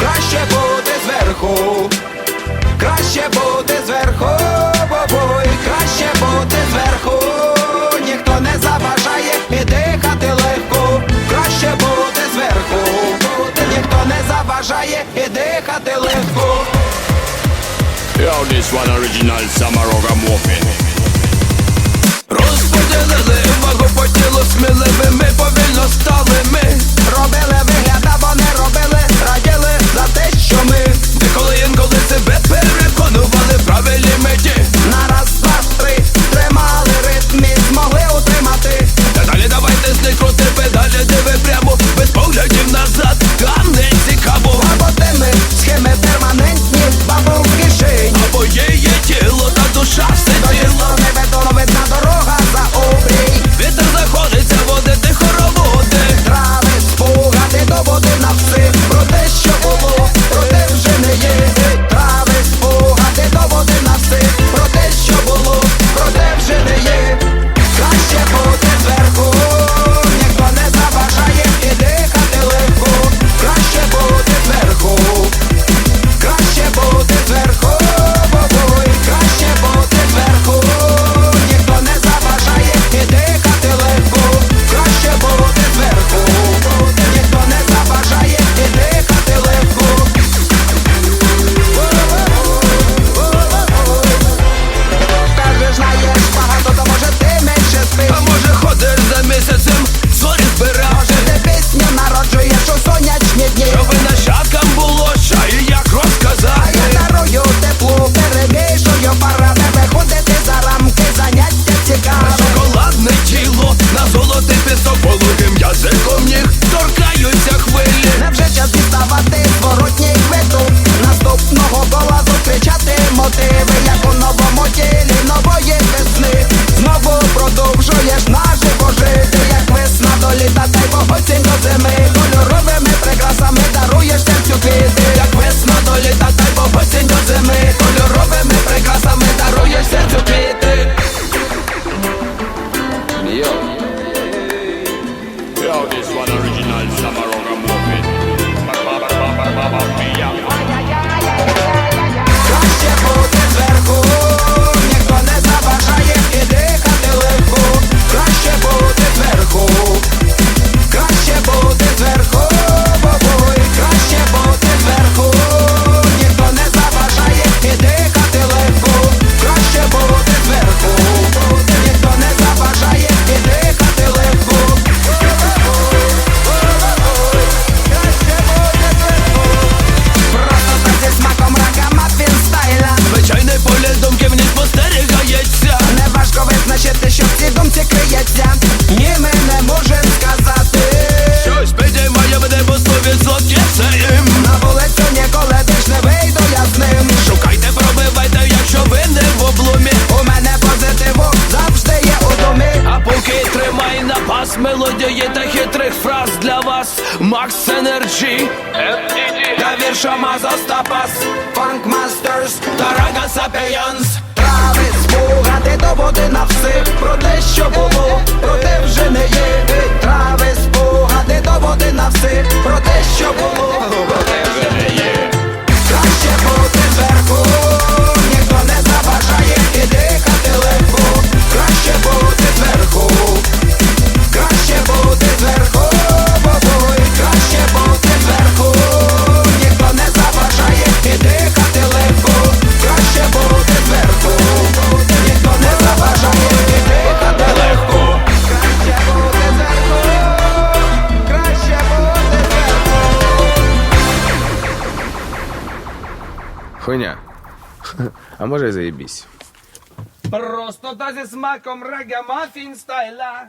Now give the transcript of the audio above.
краще бути зверху, краще бути зверху, бобой, краще бути зверху, ніхто не заважає і дихати легко, краще бути зверху, ніхто не заважає і дихати легко. Yo, this one original Samaroga Morphin. Розподілили вагу по тілу сміливими, повільно стали ми, робили ви небо осінь до зими Кольоровими прикрасами даруєш серцю квіти. Як весна до літа, дай бо осінь до зими Кольоровими прикрасами даруєш серцю Надії та хитрих фраз для вас. Макс Енерджі. Та вірша Маза Стапас. Фанк Мастерс та Рага Сапіянс. Травис, бугати доводи на все Про те, що було, про те вже не є. Травис, бугати доводи на все Про те, що було. Хуйня. А може й заєбісь. Просто та зі смаком рега мафін стайла.